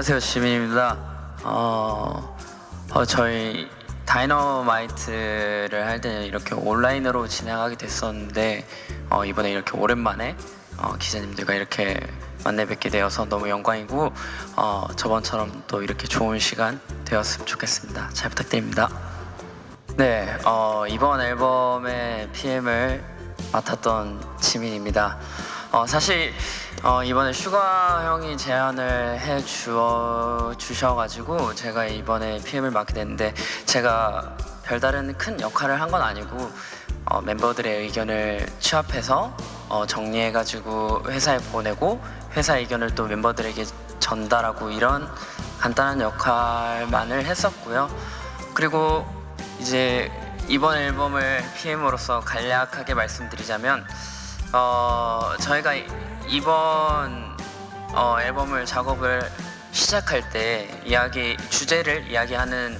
안녕하세요 지민입니다. 어, 어, 저희 다이너마이트를 할 때는 이렇게 온라인으로 진행하게 됐었는데 어, 이번에 이렇게 오랜만에 어, 기자님들과 이렇게 만나 뵙게 되어서 너무 영광이고 어, 저번처럼 또 이렇게 좋은 시간 되었으면 좋겠습니다. 잘 부탁드립니다. 네, 어, 이번 앨범의 PM을 맡았던 지민입니다. 어, 사실 어, 이번에 슈가 형이 제안을 해 주어 주셔가지고 제가 이번에 PM을 맡게 됐는데 제가 별다른 큰 역할을 한 건 아니고 어, 멤버들의 의견을 취합해서 어, 정리해가지고 회사에 보내고 회사 의견을 또 멤버들에게 전달하고 이런 간단한 역할만을 했었고요. 그리고 이제 이번 앨범을 PM으로서 간략하게 말씀드리자면 어, 저희가 이- 이번 어, 앨범을 작업을 시작할 때 이야기 주제를 이야기하는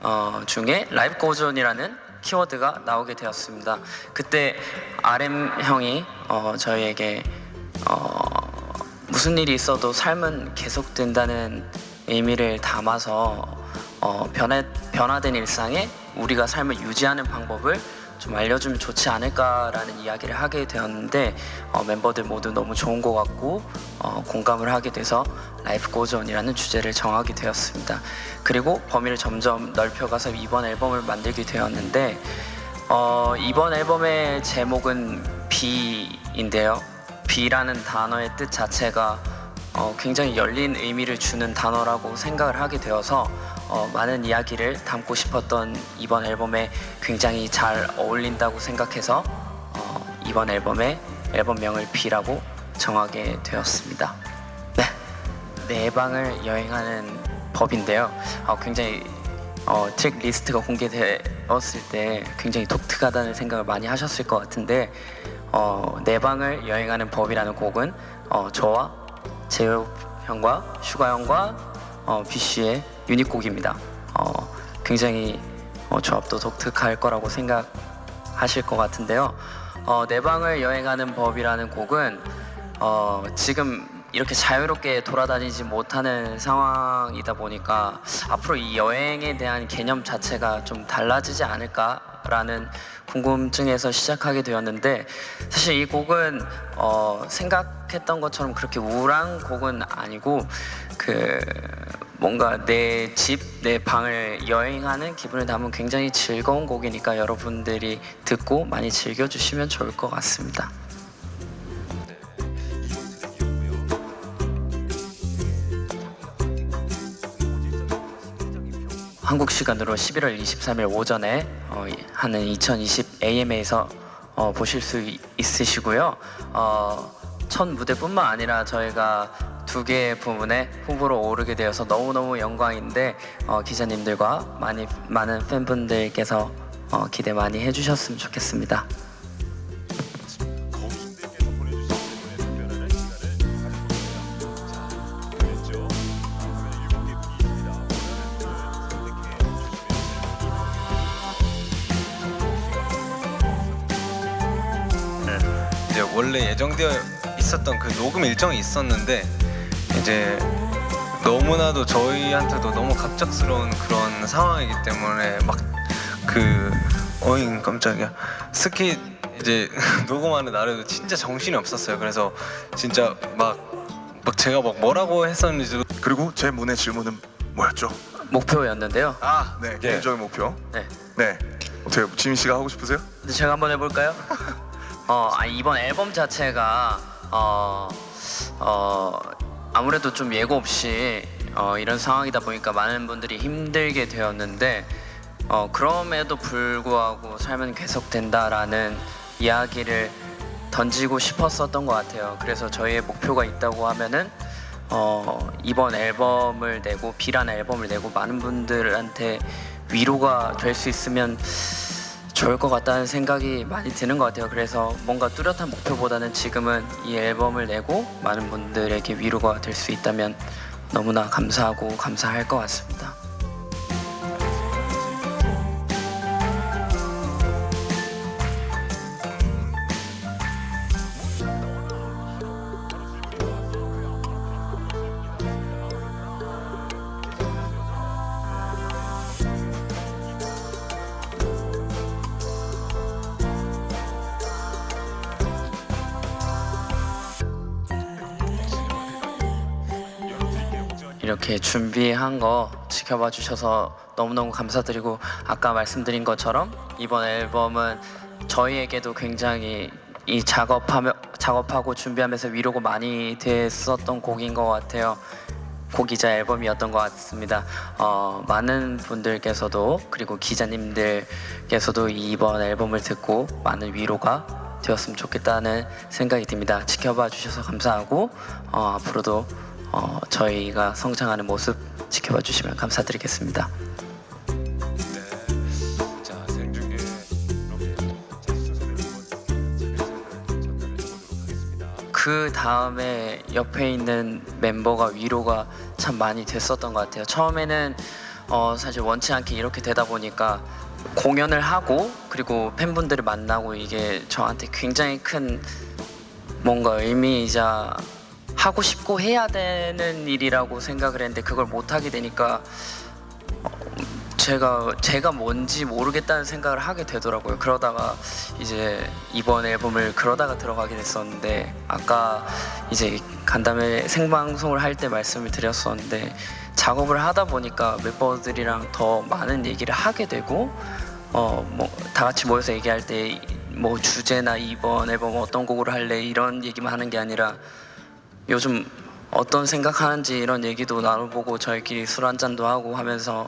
어, 중에 라이브 고존이라는 키워드가 나오게 되었습니다. 그때 RM 형이 어, 저희에게 어, 무슨 일이 있어도 삶은 계속된다는 의미를 담아서 어, 변해, 변화된 일상에 우리가 삶을 유지하는 방법을 좀 알려주면 좋지 않을까라는 이야기를 하게 되었는데 어, 멤버들 모두 너무 좋은 것 같고 어, 공감을 하게 돼서 라이프 고존이라는 주제를 정하게 되었습니다. 그리고 범위를 점점 넓혀가서 이번 앨범을 만들게 되었는데 어, 이번 앨범의 제목은 비인데요. 비라는 단어의 뜻 자체가 어, 굉장히 열린 의미를 주는 단어라고 생각을 하게 되어서 어, 많은 이야기를 담고 싶었던 이번 앨범에 굉장히 잘 어울린다고 생각해서 어, 이번 앨범의 앨범명을 비라고 정하게 되었습니다. 네, 네 방을 여행하는 법인데요. 어, 굉장히 어, 책 리스트가 공개되었을 때 굉장히 독특하다는 생각을 많이 하셨을 것 같은데 어, 내 방을 여행하는 법이라는 곡은 어, 저와 재호 형과 슈가 형과 어, 비씨의 유닛곡입니다. 어, 굉장히 어, 조합도 독특할 거라고 생각하실 것 같은데요. 어, 내 방을 여행하는 법이라는 곡은 어, 지금 이렇게 자유롭게 돌아다니지 못하는 상황이다 보니까 앞으로 이 여행에 대한 개념 자체가 좀 달라지지 않을까 라는 궁금증에서 시작하게 되었는데 사실 이 곡은 어, 생각했던 것처럼 그렇게 우울한 곡은 아니고 그 뭔가 내 집, 내 방을 여행하는 기분을 담은 굉장히 즐거운 곡이니까 여러분들이 듣고 많이 즐겨주시면 좋을 것 같습니다. 한국 시간으로 11월 23일 오전에 어, 하는 2020 AMA에서 어, 보실 수 이- 있으시고요. 어, 첫 무대뿐만 아니라 저희가 두 개의 부문에 후보로 오르게 되어서 너무너무 영광인데 어, 기자님들과 많이 많은 팬분들께서 어, 기대 많이 해주셨으면 좋겠습니다. 예정되어 있었던 그 녹음 일정이 있었는데 이제 너무나도 저희한테도 너무 갑작스러운 그런 상황이기 때문에 막그 어잉 깜짝이야 스키 이제 녹음하는 날에도 진짜 정신이 없었어요. 그래서 진짜 막 막 제가 막 뭐라고 했었는지도 그리고 제 문의 질문은 뭐였죠? 목표였는데요. 아, 네, 개인적인 목표. 네. 네, 어떻게 지민 씨가 하고 싶으세요? 근데 제가 한번 해볼까요? 어, 아, 이번 앨범 자체가 어, 어, 아무래도 좀 예고 없이 어, 이런 상황이다 보니까 많은 분들이 힘들게 되었는데 어, 그럼에도 불구하고 삶은 계속된다라는 이야기를 던지고 싶었었던 것 같아요. 그래서 저희의 목표가 있다고 하면은 어, 이번 앨범을 내고 비란 앨범을 내고 많은 분들한테 위로가 될 수 있으면 좋을 것 같다는 생각이 많이 드는 것 같아요. 그래서 뭔가 뚜렷한 목표보다는 지금은 이 앨범을 내고 많은 분들에게 위로가 될 수 있다면 너무나 감사하고 감사할 것 같습니다. 이렇게 준비한 거 지켜봐 주셔서 너무너무 감사드리고 아까 말씀드린 것처럼 이번 앨범은 저희에게도 굉장히 이 작업하며 작업하고 준비하면서 위로가 많이 됐었던 곡인 것 같아요. 곡이자 앨범이었던 것 같습니다. 어, 많은 분들께서도 그리고 기자님들께서도 이번 앨범을 듣고 많은 위로가 되었으면 좋겠다는 생각이 듭니다. 지켜봐 주셔서 감사하고 어, 앞으로도 어, 저희가 성장하는 모습 지켜봐 주시면 감사드리겠습니다. 그 다음에 옆에 있는 멤버가 위로가 참 많이 됐었던 것 같아요. 처음에는 어, 사실 원치 않게 이렇게 되다 보니까 공연을 하고 그리고 팬분들을 만나고 이게 저한테 굉장히 큰 뭔가 의미이자 하고 싶고 해야 되는 일이라고 생각을 했는데 그걸 못 하게 되니까 어, 제가 제가 뭔지 모르겠다는 생각을 하게 되더라고요. 그러다가 이제 이번 앨범을 그러다가 들어가게 됐었는데 아까 이제 간담회 생방송을 할 때 말씀을 드렸었는데 작업을 하다 보니까 멤버들이랑 더 많은 얘기를 하게 되고 어 뭐 다 같이 모여서 얘기할 때 뭐 주제나 이번 앨범 어떤 곡으로 할래 이런 얘기만 하는 게 아니라 요즘 어떤 생각하는지 이런 얘기도 나눠보고 저희끼리 술 한 잔도 하고 하면서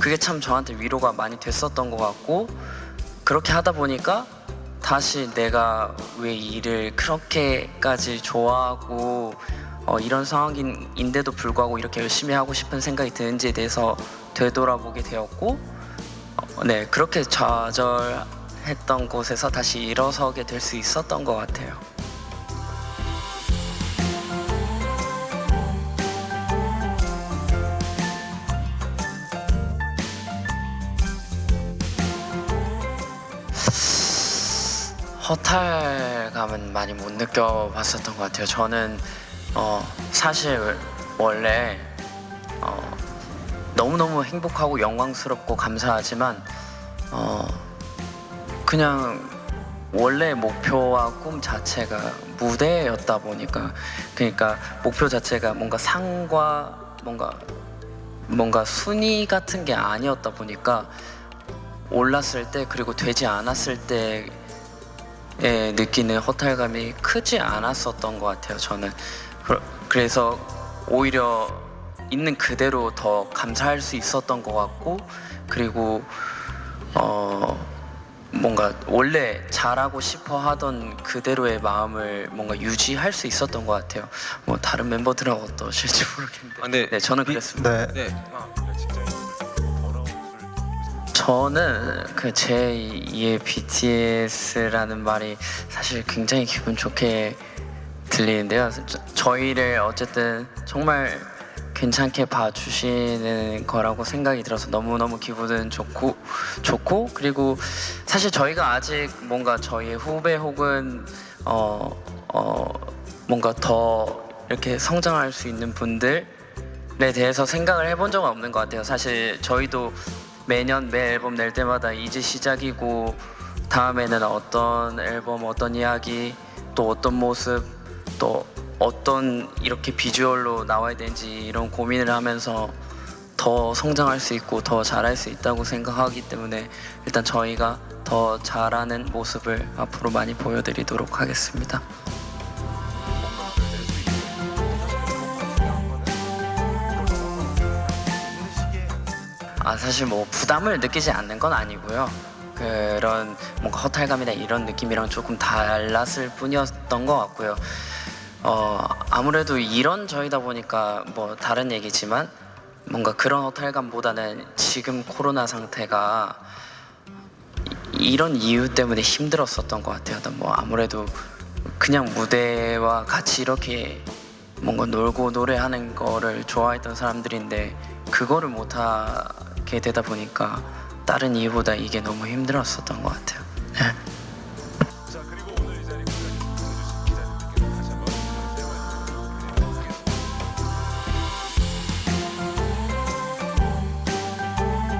그게 참 저한테 위로가 많이 됐었던 것 같고 그렇게 하다 보니까 다시 내가 왜 이 일을 그렇게까지 좋아하고 어, 이런 상황인데도 불구하고 이렇게 열심히 하고 싶은 생각이 드는지에 대해서 되돌아보게 되었고 어, 네 그렇게 좌절했던 곳에서 다시 일어서게 될 수 있었던 것 같아요. 허탈감은 많이 못 느껴봤었던 것 같아요. 저는 어, 사실 원래 어, 너무너무 행복하고 영광스럽고 감사하지만 어, 그냥 원래 목표와 꿈 자체가 무대였다 보니까 그러니까 목표 자체가 뭔가 상과 뭔가 뭔가 순위 같은 게 아니었다 보니까 올랐을 때 그리고 되지 않았을 때 에 느끼는 허탈감이 크지 않았었던 것 같아요. 저는 그- 그래서 오히려 있는 그대로 더 감사할 수 있었던 것 같고 그리고 어 뭔가 원래 잘하고 싶어 하던 그대로의 마음을 뭔가 유지할 수 있었던 것 같아요. 뭐 다른 멤버들은 어떠실지 모르겠는데. 아, 근데 네, 저는 비- 그랬습니다. 네. 네. 아, 저는 그 제2의 BTS라는 말이 사실 굉장히 기분 좋게 들리는데요. 저, 저희를 어쨌든 정말 괜찮게 봐주시는 거라고 생각이 들어서 너무너무 기분은 좋고 좋고 그리고 사실 저희가 아직 뭔가 저희의 후배 혹은 어, 어, 뭔가 더 이렇게 성장할 수 있는 분들에 대해서 생각을 해본 적은 없는 것 같아요. 사실 저희도 매년 매 앨범 낼 때마다 이제 시작이고 다음에는 어떤 앨범, 어떤 이야기, 또 어떤 모습, 또 어떤 이렇게 비주얼로 나와야 되는지 이런 고민을 하면서 더 성장할 수 있고 더 잘할 수 있다고 생각하기 때문에 일단 저희가 더 잘하는 모습을 앞으로 많이 보여드리도록 하겠습니다. 아 사실 뭐 부담을 느끼지 않는 건 아니고요. 그런 뭔가 허탈감이나 이런 느낌이랑 조금 달랐을 뿐이었던 것 같고요. 어 아무래도 이런 저희다 보니까 뭐 다른 얘기지만 뭔가 그런 허탈감보다는 지금 코로나 상태가 이- 이런 이유 때문에 힘들었었던 것 같아요. 뭐 아무래도 그냥 무대와 같이 이렇게 뭔가 놀고 노래하는 거를 좋아했던 사람들인데 그거를 못하게 되다 보니까 다른 이유보다 이게 너무 힘들었었던 것 같아요.